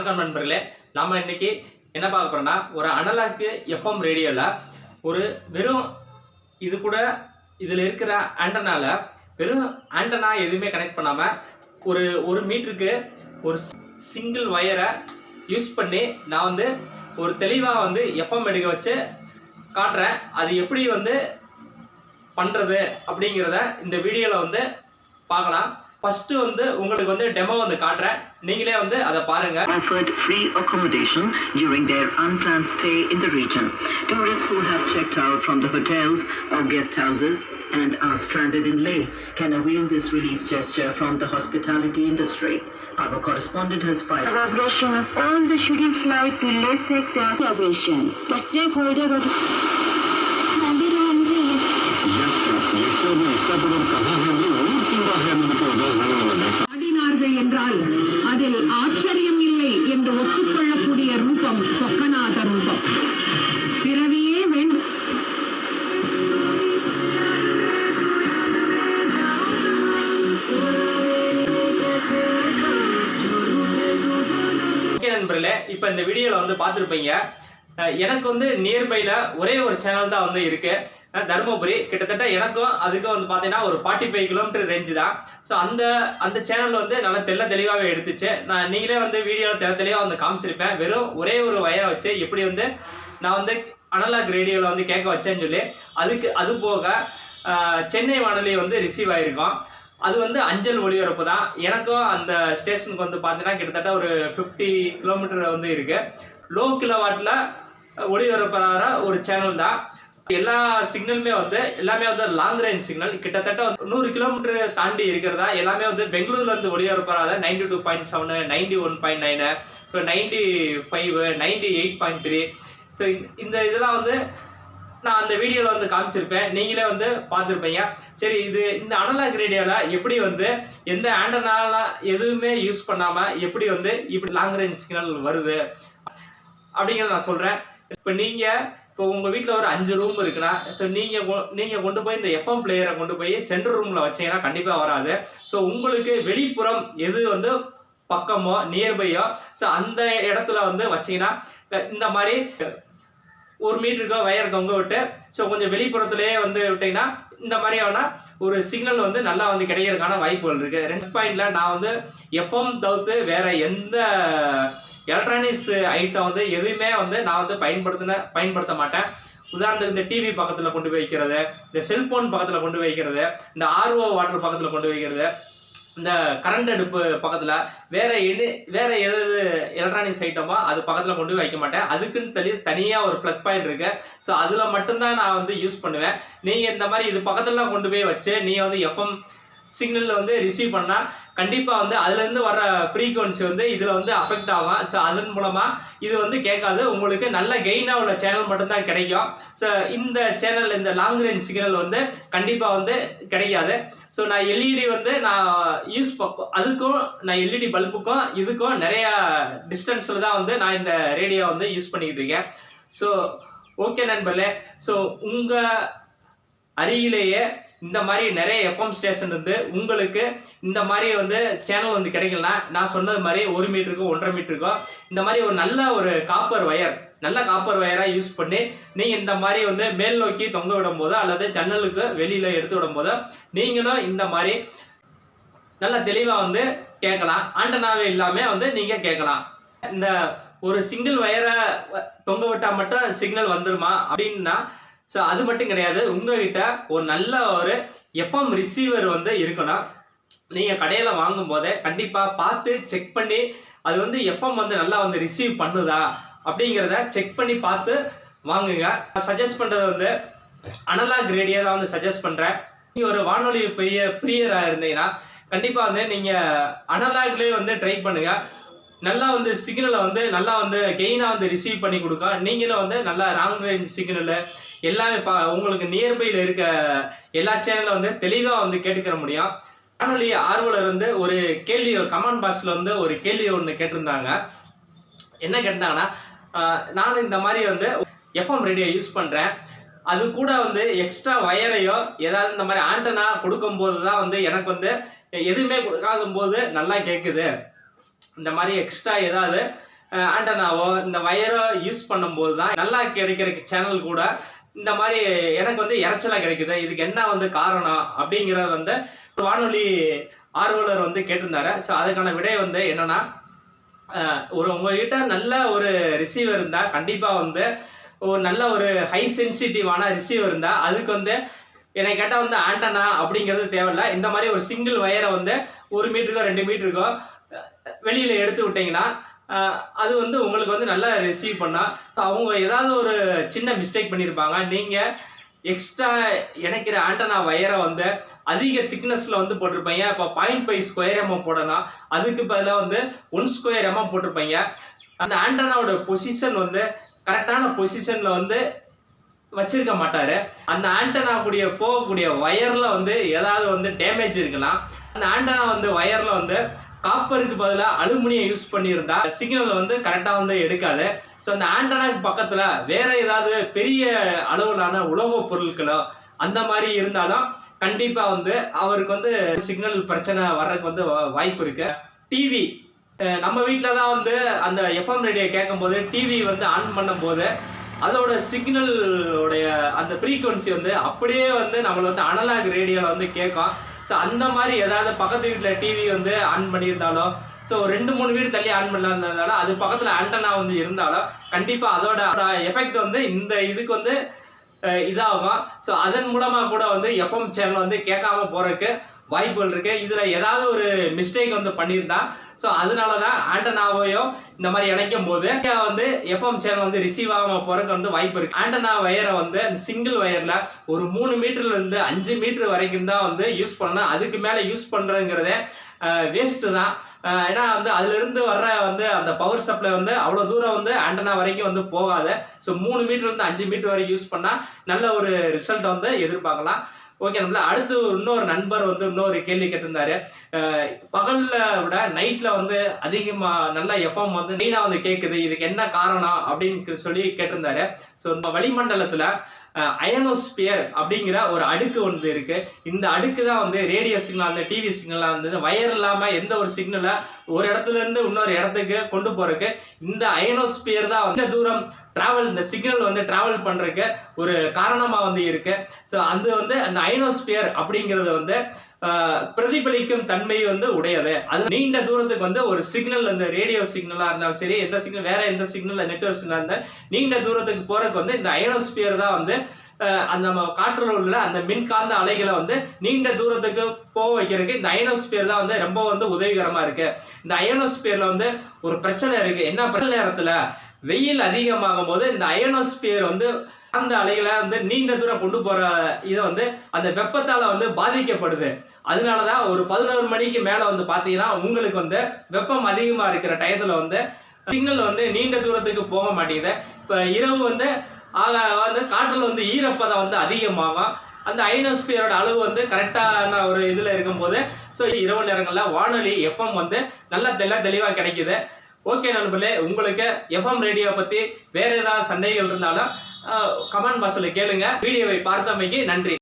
வணக்கம் நண்பர்களே. நம்ம இன்னைக்கு என்ன பார்க்க போறோம்னா ஒரு அனலாக்கு எஃப்எம் ரேடியோவில் ஒரு வெறும் இது கூட இதில் இருக்கிற ஆண்டனால வெறும் ஆண்டனா எதுவுமே கனெக்ட் பண்ணாமல் ஒரு ஒரு மீட்டருக்கு ஒரு சிங்கிள் ஒயரை யூஸ் பண்ணி நான் வந்து ஒரு தெளிவாக வந்து எஃப்எம் எடுக்க வச்சு காட்டுறேன். அது எப்படி வந்து பண்ணுறது அப்படிங்கிறத இந்த வீடியோவில் வந்து பார்க்கலாம். ஃபஸ்ட்டு வந்து உங்களுக்கு வந்து டெமோ வந்து காட்டுறேன் நீங்களே வந்து அதை பாருங்கள் offered free accommodation during their unplanned stay in the region. Tourists who have checked out from the hotels or guest houses and are stranded in Leh can avail this relief gesture from the hospitality industry. Our correspondent has filed. Evacuation of all the shooting flight to Leh sector. Evacuation. The stakeholder of ஆடினார்கள் என்றால் அதில் ஆச்சரியம் இல்லை என்று ஒத்துக்கொள்ளக்கூடிய ரூபம் சொக்கநாத ரூபம். பிறவியே வேண்டும் நண்பர்களே இப்போ இந்த வீடியோவில் வந்து பார்த்துருப்பீங்க எனக்கு வந்து நியர்பையில் ஒரே ஒரு சேனல் தான் வந்து இருக்கு. தருமபுரி. கிட்டத்தட்ட எனக்கும் அதுக்கும் வந்து பார்த்தீங்கன்னா ஒரு ஃபார்ட்டி ஃபைவ் கிலோமீட்டர் ரேஞ்சு தான். ஸோ அந்த அந்த சேனல் வந்து நல்லா தெள்ள தெளிவாகவே எடுத்துச்சு. நான் நீங்களே வந்து வீடியோவில் தெல்ல தெளிவாக வந்து காமிச்சிருப்பேன். வெறும் ஒரே ஒரு வயரை வச்சு எப்படி வந்து நான் வந்து அனலாக் ரேடியோவில் வந்து கேட்க வச்சேன்னு சொல்லி அதுக்கு அது போக சென்னை வானொலி வந்து ரிசீவ் ஆகிருக்கோம் அது வந்து அஞ்சல் ஒளிபரப்பு தான். எனக்கும் அந்த ஸ்டேஷனுக்கு வந்து பார்த்தீங்கன்னா கிட்டத்தட்ட ஒரு ஃபிஃப்டி கிலோமீட்டர் வந்து இருக்குது லோ கிலோவாட்டில் ஒளிபரப்புற ஒரு சேனல் தான். எல்லா சிக்னலுமே வந்து எல்லாமே வந்து லாங் ரேஞ்ச் சிக்னல் கிட்டத்தட்ட வந்து நூறு கிலோமீட்டர் தாண்டி இருக்கிறதா? எல்லாமே வந்து பெங்களூர்ல இருந்து ஒளிபரப்புறாத ninety two point seven ninety one point nine so ninety five ninety eight point three so இந்த இதெல்லாம் வந்து நான் அந்த வீடியோவில் வந்து காமிச்சிருப்பேன். நீங்களே வந்து பார்த்துருப்பீங்க. சரி இது இந்த அனலாக் ரேடியோவில் எப்படி வந்து எந்த ஆண்டனால எதுவுமே யூஸ் பண்ணாமல் எப்படி வந்து இப்படி லாங் ரேஞ்ச் சிக்னல் வருது? அப்படிங்கிறத நான் சொல்கிறேன் இப்போ நீங்கள் இப்போ உங்கள் வீட்டில் ஒரு அஞ்சு ரூம் இருக்குன்னா ஸோ நீங்கள் நீங்கள் கொண்டு போய் இந்த எஃப்எம் பிளேயரை கொண்டு போய் சென்ட்ரல் ரூமில் வச்சீங்கன்னா கண்டிப்பாக வராது. ஸோ உங்களுக்கு வெளிப்புறம் எது வந்து பக்கமோ நியர்பையோ ஸோ அந்த இடத்துல வந்து வச்சீங்கன்னா இந்த மாதிரி ஒரு மீட்டருக்கோ வயர் தொங்க விட்டு ஸோ கொஞ்சம் வெளிப்புறத்துலேயே வந்து விட்டிங்கன்னா இந்த மாதிரியான ஒரு சிக்னல் வந்து நல்லா வந்து கிடைக்கிறதுக்கான வாய்ப்புகள் இருக்கு. ரெண்டு பாயிண்ட்ல நான் வந்து எஃப்எம் தவிர்த்து வேற எந்த எலக்ட்ரானிக்ஸ் ஐட்டம் வந்து எதுவுமே வந்து நான் வந்து பயன்படுத்தின பயன்படுத்த மாட்டேன். உதாரணத்துக்கு இந்த டிவி பக்கத்தில் கொண்டு போய் வைக்கிறது இந்த செல்போன் பக்கத்தில் கொண்டு போய் வைக்கிறது இந்த ஆர்ஓ வாட்டர் பக்கத்தில் கொண்டு போய் வைக்கிறது இந்த கரண்ட் அடுப்பு பக்கத்தில் வேற எது வேற எது எலக்ட்ரானிக்ஸ் ஐட்டமோ அது பக்கத்தில் கொண்டு போய் வைக்க மாட்டேன். அதுக்குன்னு தனி தனியாக ஒரு ப்ளக் பாயிண்ட் இருக்கு. ஸோ அதில் மட்டும்தான் நான் வந்து யூஸ் பண்ணுவேன். நீங்கள் இந்த மாதிரி இது பக்கத்துலலாம் கொண்டு போய் வச்சு நீ வந்து எஃப்எம் சிக்னலில் வந்து ரிசீவ் பண்ணால் கண்டிப்பாக வந்து அதுலேருந்து வர ஃப்ரீக்குவன்சி வந்து இதில் வந்து அஃபெக்ட் ஆகும். ஸோ அதன் மூலமாக இது வந்து கேட்காது. உங்களுக்கு நல்ல கெயினாக உள்ள சேனல் மட்டும்தான் கிடைக்கும். ஸோ இந்த சேனல் இந்த லாங் ரேஞ்ச் சிக்னல் வந்து கண்டிப்பாக வந்து கிடைக்காது. ஸோ நான் எல்இடி வந்து நான் யூஸ் அதுக்கும் நான் எல்இடி பல்புக்கும் இதுக்கும் நிறையா டிஸ்டன்ஸில் தான் வந்து நான் இந்த ரேடியோ வந்து யூஸ் பண்ணிக்கிட்டு இருக்கேன். ஸோ ஓகே நண்பர்களே. ஸோ உங்கள் அருகிலேயே இந்த மாதிரி நிறைய எஃப்எம் ஸ்டேஷன் இருந்து உங்களுக்கு இந்த மாதிரி வந்து சேனல் வந்து கிடைக்கலனா நான் சொன்னது மாதிரி ஒரு மீட்டருக்கும் ஒன்றரை மீட்டருக்கும் இந்த மாதிரி ஒரு நல்ல ஒரு காப்பர் ஒயர் நல்ல காப்பர் வயராக யூஸ் பண்ணி நீங்கள் இந்த மாதிரி வந்து மேல் நோக்கி தொங்க விடும் போதோ அல்லது ஜன்னலுக்கு வெளியில் எடுத்து விடும் போதோ நீங்களும் இந்த மாதிரி நல்ல தெளிவாக வந்து கேட்கலாம். ஆண்டனாவே இல்லாமல் வந்து நீங்கள் கேட்கலாம். இந்த ஒரு சிங்கிள் வயரை தொங்க விட்டால் மட்டும் சிக்னல் வந்துருமா? அப்படின்னா ஸோ அது மட்டும் கிடையாது. உங்ககிட்ட ஒரு நல்ல ஒரு எஃப்எம் ரிசீவர் வந்து இருக்கணும். நீங்கள் கடையில் வாங்கும் போதே கண்டிப்பாக பார்த்து செக் பண்ணி அது வந்து எஃப்எம் வந்து நல்லா வந்து ரிசீவ் பண்ணுதா? அப்படிங்கிறத செக் பண்ணி பார்த்து வாங்குங்க. சஜஸ்ட் பண்ணுறது வந்து அனலாக் ரேடியோ தான் வந்து சஜஸ்ட் பண்ணுறேன் நீங்கள் ஒரு வானொலி பிரிய பிரியராக இருந்தீங்கன்னா கண்டிப்பாக வந்து நீங்கள் அனலாக்லேயே வந்து ட்ரை பண்ணுங்கள் நல்லா வந்து சிக்னலை வந்து நல்லா வந்து கெயினாக வந்து ரிசீவ் பண்ணி கொடுக்க. நீங்களும் வந்து நல்லா ராங் ரேஞ்ச் சிக்னலு எல்லாமே பா உங்களுக்கு நியர்பையில் இருக்க எல்லா சேனலும் வந்து தெளிவாக வந்து கேட்டுக்கிற முடியும். வானொலி ஆர்வலர் வந்து ஒரு கேள்வி கமெண்ட் பாக்ஸில் வந்து ஒரு கேள்வி ஒன்று கேட்டிருந்தாங்க. என்ன கேட்டாங்கன்னா நான் நானும் இந்த மாதிரி வந்து எஃப்எம் ரேடியோ யூஸ் பண்ணுறேன் அது கூட வந்து எக்ஸ்ட்ரா வயரையோ ஏதாவது இந்த மாதிரி ஆண்டனா கொடுக்கும்போது தான் வந்து எனக்கு வந்து எதுவுமே கொடுக்காத போது நல்லா கேட்குது இந்த மாதிரி எக்ஸ்ட்ரா ஏதாவது ஆண்டனாவோ இந்த வயரோ யூஸ் பண்ணும்போது தான் நல்லா கிடைக்கிற சேனல் கூட இந்த மாதிரி எனக்கு வந்து இறைச்சலாக கிடைக்குது. இதுக்கு என்ன வந்து காரணம் அப்படிங்கிறத வந்து ஒரு வானொலி ஆர்வலர் வந்து கேட்டிருந்தாரு. ஸோ அதுக்கான விடை வந்து என்னன்னா ஒரு உங்ககிட்ட நல்ல ஒரு ரிசீவர் இருந்தால் கண்டிப்பாக வந்து ஒரு நல்ல ஒரு ஹை சென்சிட்டிவான ரிசீவர் இருந்தால் அதுக்கு வந்து என்னை கேட்டால் வந்து ஆண்டனா அப்படிங்கிறது தேவையில்ல. இந்த மாதிரி ஒரு சிங்கிள் வயரை வந்து ஒரு மீட்டருக்கோ ரெண்டு மீட்டருக்கோ வெளியில் எடுத்து விட்டீங்கன்னா அது வந்து உங்களுக்கு வந்து நல்லா ரிசீவ் பண்ணால் ஸோ அவங்க ஏதாவது ஒரு சின்ன மிஸ்டேக் பண்ணியிருப்பாங்க நீங்கள் எக்ஸ்ட்ரா இணைக்கிற ஆண்டனா வயரை வந்து அதிக திக்னஸில் வந்து போட்டிருப்பீங்க. இப்போ பாயிண்ட் ஃபைவ் ஸ்கொயர் எம்எம் போடலாம் அதுக்கு பதிலாக வந்து ஒன் ஸ்கொயர் எம்எம் போட்டிருப்பீங்க. அந்த ஆண்டனாவோட பொசிஷன் வந்து கரெக்டான பொசிஷனில் வந்து வச்சிருக்க மாட்டார். அந்த ஆண்டனா கூடிய போகக்கூடிய ஒயரில் வந்து ஏதாவது வந்து டேமேஜ் இருக்கலாம் அந்த ஆண்டனா வந்து ஒயரில் வந்து காப்பருக்கு பதிலாக அலுமினியம் யூஸ் பண்ணியிருந்தா சிக்னல் வந்து கரெக்டாக வந்து எடுக்காது. ஸோ அந்த ஆண்டனாக்கு பக்கத்தில் வேற ஏதாவது பெரிய அளவிலான உலோகப் பொருட்களோ அந்த மாதிரி இருந்தாலும் கண்டிப்பாக வந்து அவருக்கு வந்து சிக்னல் பிரச்சனை வர்றதுக்கு வந்து வா- வாய்ப்பு இருக்கு. டிவி நம்ம வீட்டில் தான் வந்து அந்த எஃப்எம் ரேடியோ கேட்கும்போது டிவி வந்து ஆன் பண்ணும்போது அதோட சிக்னலோடைய அந்த ஃப்ரீக்குவன்சி வந்து அப்படியே வந்து நம்மளை வந்து அனலாக் ரேடியோவில் வந்து கேட்கும். ஸோ அந்த மாதிரி ஏதாவது பக்கத்து வீட்டில் டிவி வந்து ஆன் பண்ணியிருந்தாலோ ஸோ ரெண்டு மூணு வீடு தள்ளி ஆன் பண்ணாலும் அது பக்கத்தில் ஆண்டனா வந்து இருந்தாலும் கண்டிப்பாக அதோட எஃபெக்ட் வந்து இந்த இதுக்கு வந்து இதாகும். ஸோ அதன் மூலமாக கூட வந்து எஃப்எம் சேனல் வந்து கேட்காம போறதுக்கு வாய்ப்புகள் இருக்கு. இதுல ஏதாவது ஒரு மிஸ்டேக் வந்து பண்ணியிருந்தா ஸோ அதனால தான் ஆண்டனாவையோ இந்த மாதிரி இணைக்கும் போது வந்து எஃப்எம் சேனல் வந்து ரிசீவ் ஆகாம போறதுக்கு வந்து வாய்ப்பு இருக்கு. ஆண்டனா வயரை வந்து சிங்கிள் வயர்ல ஒரு மூணு மீட்டர்ல இருந்து அஞ்சு மீட்டர் வரைக்கும் தான் வந்து யூஸ் பண்ணணும். அதுக்கு மேல யூஸ் பண்றதுங்கிறதே வேஸ்ட்டு தான். ஏன்னா வந்து அதுலேருந்து வர்ற வந்து அந்த பவர் சப்ளை வந்து அவ்வளோ தூரம் வந்து ஆண்டனா வரைக்கும் வந்து போகாது. ஸோ மூணு மீட்டர்லேருந்து அஞ்சு மீட்டர் வரைக்கும் யூஸ் பண்ணால் நல்ல ஒரு ரிசல்ட் வந்து எதிர்பார்க்கலாம். ஓகே நம்மள அடுத்து இன்னொரு நண்பர் வந்து இன்னொரு கேள்வி கேட்டிருந்தாரு. பகல்ல விட நைட்ல வந்து அதிகமா நல்லா எப்பவும் வந்து மெயினா வந்து கேக்குது. இதுக்கு என்ன காரணம் அப்படின்னு சொல்லி கேட்டிருந்தாரு. ஸோ நம்ம வளிமண்டலத்துல அயனோஸ்பியர் அப்படிங்கிற ஒரு அடுக்கு ஒன்று இருக்கு. இந்த அடுக்கு தான் வந்து ரேடியோ சிக்னலாக இருந்தது டிவி சிக்னலாக இருந்தது வயர் இல்லாமல் எந்த ஒரு சிக்னலை ஒரு இடத்துல இருந்து இன்னொரு இடத்துக்கு கொண்டு போறதுக்கு இந்த அயனோஸ்பியர் தான் வந்து தூரம் ட்ராவல் இந்த சிக்னல் வந்து ட்ராவல் பண்றதுக்கு ஒரு காரணமாக வந்து இருக்கு. ஸோ அது வந்து அந்த ஐனோஸ்பியர் அப்படிங்கிறது வந்து பிரதிபலிக்கும் தன்மை வந்து உடையது. அது நீண்ட தூரத்துக்கு வந்து ஒரு சிக்னல் அந்த ரேடியோ சிக்னலாக இருந்தாலும் சரி எந்த சிக்னல் வேற எந்த சிக்னல் நெட்வொர்க் இருந்தால் நீண்ட தூரத்துக்கு போறதுக்கு வந்து இந்த ஐனோஸ்பியர் தான் வந்து ஆஹ், அந்த நம்ம காற்றுல உள்ள அந்த மின்காந்த அலைகளை வந்து நீண்ட தூரத்துக்கு போக வைக்கிறதுக்கு இந்த அயனோஸ்பியர் தான் வந்து ரொம்ப வந்து உதவிகரமாக இருக்குது இந்த அயனோஸ்பியரில் வந்து ஒரு பிரச்சனை இருக்குது என்ன பிரச்சனை நேரத்தில்? வெயில் அதிகமாகும் போது இந்த அயனோஸ்பியர் வந்து அந்த அலைகளை வந்து நீண்ட தூரம் கொண்டு போற இதை வந்து அந்த வெப்பத்தால வந்து பாதிக்கப்படுது. அதனாலதான் ஒரு பதினோரு மணிக்கு மேல வந்து பாத்தீங்கன்னா உங்களுக்கு வந்து வெப்பம் அதிகமா இருக்கிற டயத்துல வந்து சிக்னல் வந்து நீண்ட தூரத்துக்கு போக மாட்டேங்குது. இப்ப இரவு வந்து ஆக வந்து காற்றில் வந்து ஈரப்பதம் வந்து அதிகமாகும். அந்த ஐனோஸ்பியரோட அளவு வந்து கரெக்டான ஒரு இதுல இருக்கும்போது ஸோ இரவு நேரங்கள்ல வானொலி எப்பம் வந்து நல்லா தெல்ல தெளிவா கிடைக்குது. ஓகே நண்பர்களே உங்களுக்கு எஃப்எம் ரேடியோ பத்தி வேற ஏதாவது சந்தேகங்கள் இருந்தாலும் கமெண்ட் பாக்ஸில் கேளுங்க. வீடியோவை பார்த்தமைக்கு நன்றி.